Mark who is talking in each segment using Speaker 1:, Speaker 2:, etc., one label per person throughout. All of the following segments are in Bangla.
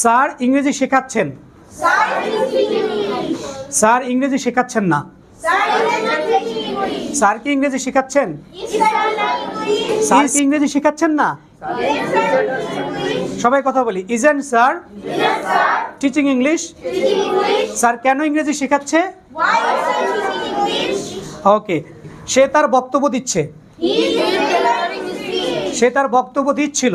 Speaker 1: স্যার ইংরেজি শেখাচ্ছেন। স্যার ইংরেজি শেখাচ্ছেন না। স্যার কি ইংরেজি শেখাচ্ছেন? স্যার কি ইংরেজি শেখাচ্ছেন না? সবাই কথা বলি। Is
Speaker 2: and sir?
Speaker 1: Teaching English sir কেন ইংরেজি শেখাচ্ছে? ওকে সে তার বক্তব্য দিচ্ছে। সে তার বক্তব্য দিচ্ছিল।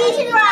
Speaker 2: Happy to